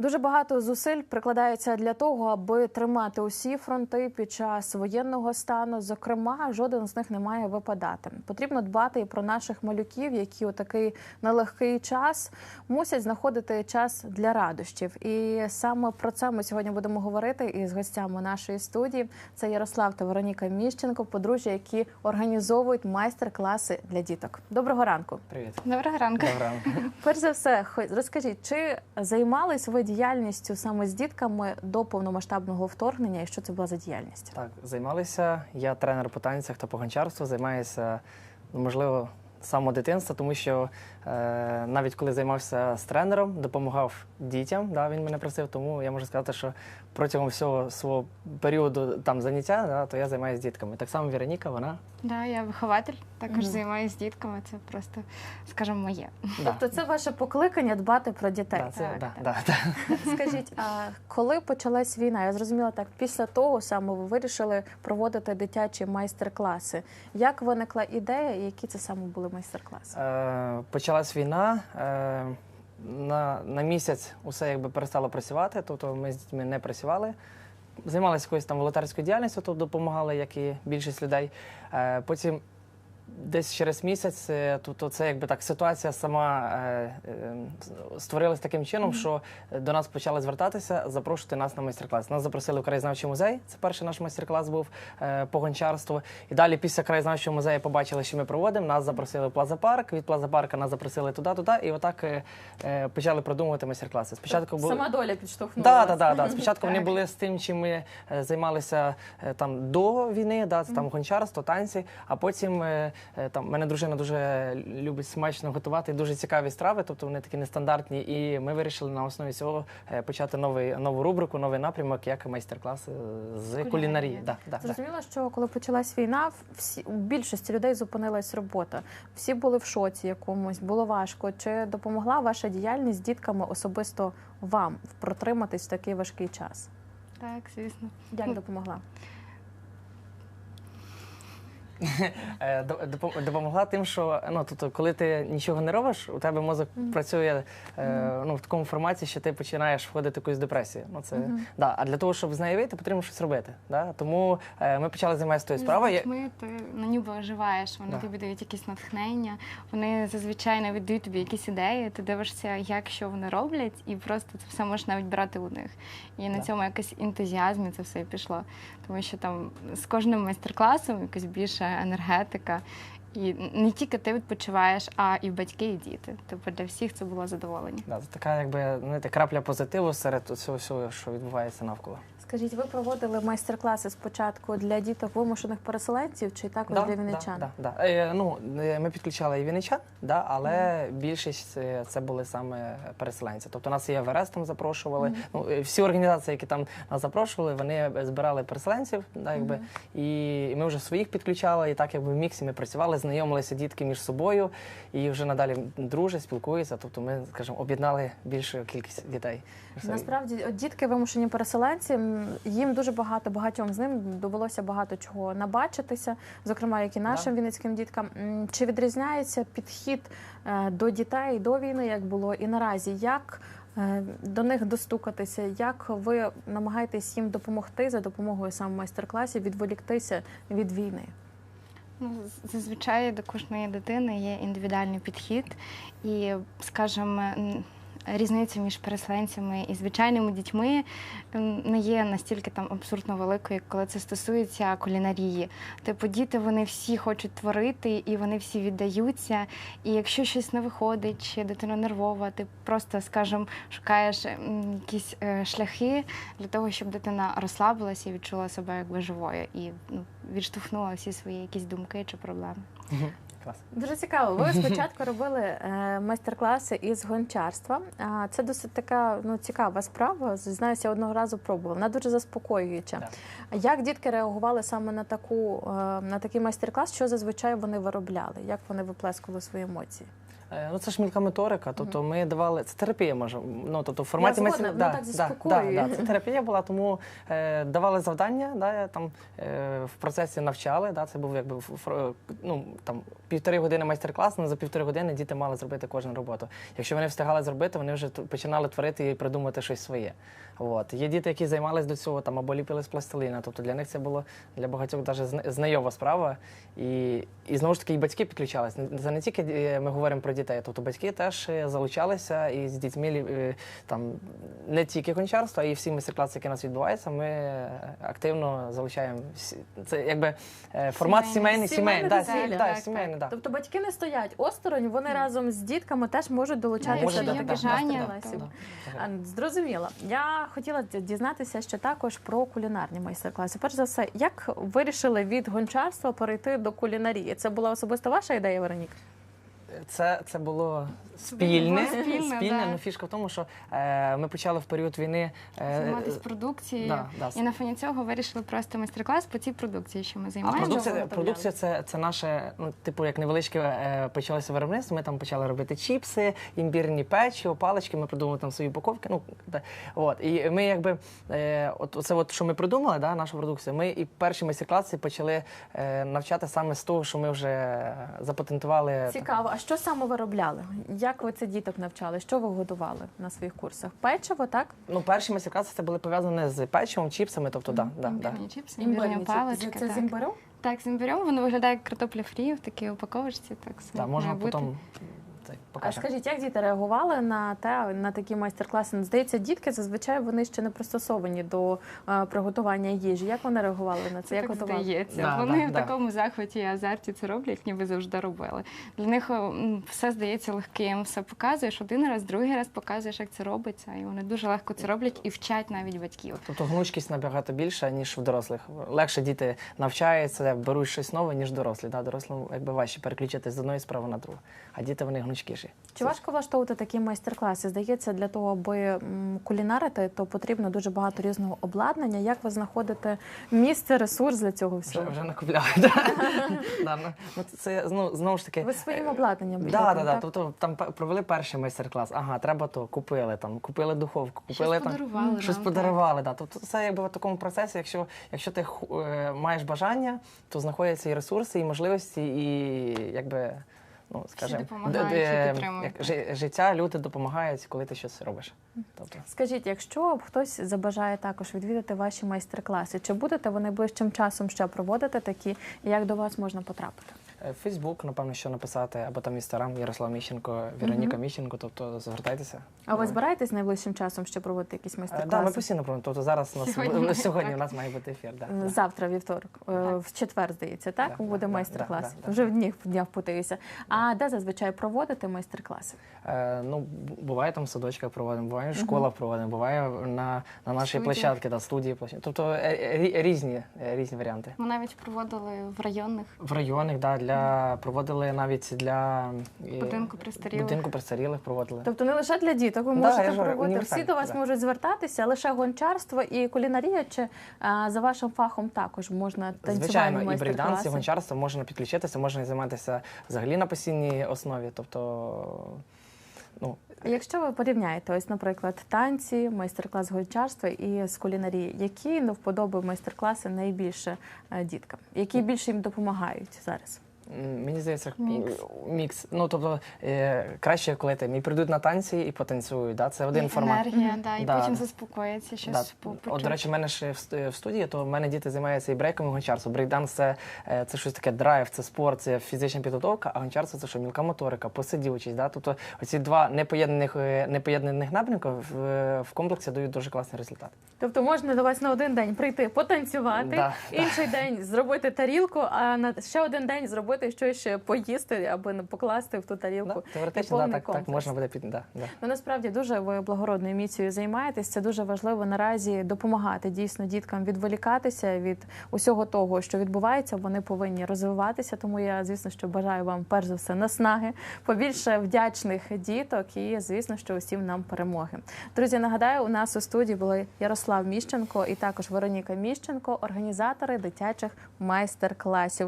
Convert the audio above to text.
Дуже багато зусиль прикладається для того, аби тримати усі фронти під час воєнного стану. Зокрема, жоден з них не має випадати. Потрібно дбати і про наших малюків, які у такий нелегкий час мусять знаходити час для радощів. І саме про це ми сьогодні будемо говорити із гостями нашої студії. Це Ярослав та Вероніка Міщенко, подружжя, які організовують майстер-класи для діток. Доброго ранку. Привіт. Доброго ранку. Добре. Перш за все, розкажіть, чи займались ви діяльністю саме з дітками до повномасштабного вторгнення, і що це була за діяльність? Так, займалися. Я тренер по танцях та по гончарству. Займаюся, ну, можливо, само дитинство, тому що е, навіть коли займався з тренером, допомагав дітям. Да, він мене просив, тому я можу сказати, що протягом всього свого періоду там заняття, да, то я займаюся дітками. Так само Вероніка, вона Да, я вихователь, також Мгм. займаюся з дітками. Це просто, скажімо, моє. да, Тобто це ваше покликання дбати про дітей. да, це, так, да, так. да, да. Скажіть, а коли почалась війна? Я зрозуміла так, після того саме ви вирішили проводити дитячі майстер-класи. Як виникла ідея, і які це саме були майстер-класи? Е, почалась війна. Е, на, на місяць усе якби перестало працювати, тобто ми з дітьми не працювали. Займалися якоюсь там волонтерською діяльністю, тобто допомагали, як і більшість людей. Е, потім десь через місяць, е, тобто це якби так ситуація сама е, е, створилась таким чином, що до нас почали звертатися, запрошувати нас на майстер-клас. Нас запросили в краєзнавчий музей. Це перший наш майстер-клас був е, по гончарству. І далі після краєзнавчого музею побачили, що ми проводимо. Нас запросили в Плаза-парк. Від Плаза-парка нас запросили туди, туди. І отак е, е, почали продумувати майстер-класи. Спочатку були Сама доля підштовхнула. так, вас. так, так. Спочатку вони були з тим, чим ми займалися там до війни, да, це там гончарство, танці. А потім там мене дружина дуже любить смачно готувати, дуже цікаві страви, тобто вони такі нестандартні. І ми вирішили на основі цього е, почати новий нову рубрику, новий напрямок, як майстер-клас е, з Кулінарії. кулінарії. Да, да, да. Зрозуміло, що коли почалась війна, всі у більшості людей зупинилась робота. Всі були в шоці якомусь, було важко. Чи допомогла ваша діяльність з дітками особисто вам протриматись в такий важкий час? Так, звісно. Як Ну, допомогла? Е, до- допом- допомогла тим, що ну тобто, коли ти нічого не робиш, у тебе мозок працює е, ну в такому форматі, що ти починаєш входити в якусь депресію. Ну це да. А для того, щоб з неї вийти, потрібно щось робити. Да? Тому е, ми почали займатися тою Ну, справою. Я- ти на ніби оживаєш, вони Да. тобі дають якісь натхнення, вони зазвичай навіть дають тобі якісь ідеї, ти дивишся, як що вони роблять, і просто це все можеш навіть брати у них. І на Да. цьому якось ентузіазмі це все і пішло. Тому що там з кожним майстер-класом якась енергетика. І не тільки ти відпочиваєш, а і батьки, і діти. Тобто для всіх це було задоволення. Да, це така, якби знаєте, крапля позитиву серед усього, що відбувається навколо. Скажіть, ви проводили майстер-класи спочатку для діток вимушених переселенців чи також для вінничан? Да, да, да. Е, ну, е, ми підключали і вінничан, да, але більшість е, це були саме переселенці. Тобто нас і АВРС там запрошували. Мгм. Ну, е, всі організації, які там нас запрошували, вони збирали переселенців, да, якби, Мгм. і ми вже своїх підключали, і так якби в міксі ми працювали, знайомилися дітки між собою і вже надалі дружать, спілкуються. Тобто ми, скажімо, об'єднали більшу кількість дітей. Насправді, от дітки вимушені переселенці, їм дуже багато, багатьом з ним довелося багато чого набачитися, зокрема, як і нашим вінницьким діткам. Чи відрізняється підхід е, до дітей до війни, як було і наразі? Як е, до них достукатися? Як ви намагаєтесь їм допомогти за допомогою саме майстер-класів відволіктися від війни? Ну, зазвичай до кожної дитини є індивідуальний підхід, і, скажімо, різниця між переселенцями і звичайними дітьми не є настільки там абсурдно великою, коли це стосується кулінарії. Типу, діти вони всі хочуть творити і вони всі віддаються. І якщо щось не виходить, чи дитина нервова, ти просто, скажімо, шукаєш якісь е, шляхи для того, щоб дитина розслабилася і відчула себе якби живою і ну, відштовхнула всі свої якісь думки чи проблеми. Мгм. Клас. Дуже цікаво. Ви спочатку робили е, майстер-класи із гончарства. А це досить така ну цікава справа. Знаюся, одного разу пробувала. Вона дуже заспокоююча. Так. Як дітки реагували саме на таку е, на такий майстер-клас? Що зазвичай вони виробляли? Як вони виплескували свої емоції? Е, Ну, це ж мілка моторика, тобто ми давали це терапія, може. Ну тобто в форматі воно да, да, да, да, це терапія була, тому е, давали завдання, да, там е, в процесі навчали. Да, це був якби ну, там півтори години майстер-клас, але за півтори години діти мали зробити кожну роботу. Якщо вони встигали зробити, вони вже починали творити і придумати щось своє. От. Є діти, які займалися до цього там або ліпили з пластилина. Тобто для них це було для багатьох навіть знайома справа. І, і знову ж таки, і батьки підключалися. Не- Це не тільки е, ми говоримо про дітей, тобто батьки теж е, залучалися і з дітьми е, там не тільки гончарство, а і всі майстер-класи, які у нас відбуваються, ми е, активно залучаємо. Це якби формат Сімейний. сімейний, сімейний, да, Сімейне сім- дозвілля. да, Так, сімейний, да. Тобто батьки не стоять осторонь, вони разом з дітками теж можуть долучатися до бажання, Зрозуміло. Я хотіла дізнатися ще також про кулінарні майстер-класи. Перш за все, як вирішили від гончарства перейти до кулінарії? Це була особисто ваша ідея, Вероніка? Це, це було Це спільне. було спільне, спільне. да. Ну, фішка в тому, що е, ми почали в період війни. е, Займатися продукцією. да, да. І на фоні цього вирішили просто майстер-клас по цій продукції, що ми А займаємося. продукція, виготовляли? продукція це, це наше, ну, типу, як невеличке е, почалося виробництво. Ми там почали робити чіпси, імбірні печі, палички, ми придумали там свої упаковки. Ну, та, от. І ми якби, е, от, це от, що ми придумали, да, нашу продукцію, ми і перші майстер-класи почали е, навчати саме з того, що ми вже запатентували. Цікаво. А що саме виробляли? Як ви це діток навчали? Що ви готували на своїх курсах? Печиво, так? Ну, перші майстер-класи це були пов'язані з печивом, чіпсами, тобто, да, да, да. Імбирні чіпси, імбирні палички. Це з так. імбирем? Так, з імбирем воно виглядає як картопля фрі в такій упаковочці. Так, все Да, можна бути. потім це, А скажіть, як діти реагували на те, на такі майстер-класи? Ну, Здається, дітки зазвичай вони ще не пристосовані до е, приготування їжі. Як вони реагували на це? Це Як так готували? здається. Да, Вони да, в да. такому захваті і азарті це роблять, ніби завжди робили. Для них все здається легким, все показуєш один раз, другий раз показуєш, як це робиться, і вони дуже легко це роблять і вчать навіть батьків. Тобто гнучкість набагато більша, ніж в дорослих. Легше діти навчаються, беруть щось нове, ніж дорослі. Да? Дорослим якби важче переключити з одної справи на другу. А діти вони гнучкіші. Чи важко влаштовувати такі майстер-класи? Здається, для того, аби кулінарити, то потрібно дуже багато різного обладнання. Як ви знаходите місце, ресурс для цього Вже, всього? вже накупляли. да. Да, ну, ну, це знову, знову ж таки. Ви своїм обладнанням Да, да, да. Тобто там провели перший майстер-клас. Ага, треба то, купили там, купили духовку, купили Щось там. подарували Щось нам, подарували, да. Тобто це якби в такому процесі, якщо, якщо ти е, маєш бажання, то знаходяться і ресурси, і можливості, і якби. Ну, скажімо, допомагають, підтримують. жи- життя, люди допомагають, коли ти щось робиш. Тобто, Скажіть, якщо хтось забажає також відвідати ваші майстер-класи, чи будете ви найближчим часом ще проводити такі, і як до вас можна потрапити? Е, Фейсбук, напевно, що написати, або там інстаграм Ярослав Міщенко, Віроніка Міщенко, тобто звертайтеся. А ви збираєтесь найближчим часом ще проводити якісь е, Да, ми постійно проводимо. Тобто зараз у нас Сьогодні, сьогодні, у нас має бути ефір. Да, Е. Завтра, вівторок, в четвер, здається, так? Да, Буде да, майстер-клас. да, да, да. Вже в днях в днях путаюся. А де зазвичай проводите майстер-класи? Е, ну, буває там в садочках проводимо, буває в школах проводимо, буває на, на нашій площадці, да, студії. площадки. Тобто рі- різні, різні варіанти. Ми навіть проводили в районних В районах, да, для, проводили навіть для е, будинку престарілих. будинку престарілих проводили. Тобто не лише для діток, ви Да, можете проводити. Всі до вас да. можуть звертатися, лише гончарство і кулінарія, чи а, за вашим фахом також можна танцювальні Звичайно, і брейданс, і гончарство можна підключитися, можна займатися взагалі на постійній основі. Тобто, ну, Якщо ви порівняєте, ось, наприклад, танці, майстер-клас гончарства і з кулінарії, які не вподоби майстер-класи найбільше е, діткам, які більше їм допомагають зараз? Мені здається, Мікс. мікс. Ну тобто е, краще, коли ти і прийдуть на танці і потанцюють. Да? Це один і формат. енергія, да, і Да. потім заспокоїться, щось Да. по- От, до речі, в мене ж в в студії, то в мене діти займаються і брейком, і гончарством. Брейкданс це, е, це щось таке драйв, це спорт, це фізична підготовка, а гончарство це що мілка моторика, посидівчість. Да? Тобто оці два непоєднаних, е, непоєднаних напрямки в, в комплексі дають дуже класний результат. Тобто можна до вас на один день прийти потанцювати, Да, інший день зробити тарілку, а на ще один день зробити щось ще поїсти або не покласти в ту тарілку. Да? І Теоретично, да, так, так можна буде під. Да, да. Ну насправді дуже ви благородною місією займаєтесь. Це дуже важливо наразі допомагати дійсно діткам відволікатися від усього того, що відбувається. Вони повинні розвиватися. Тому я, звісно, що бажаю вам перш за все наснаги, побільше вдячних діток і, звісно, що усім нам перемоги. Друзі, нагадаю, у нас у студії були Ярослав Міщенко і також Вероніка Міщенко, організатори дитячих майстер-класів.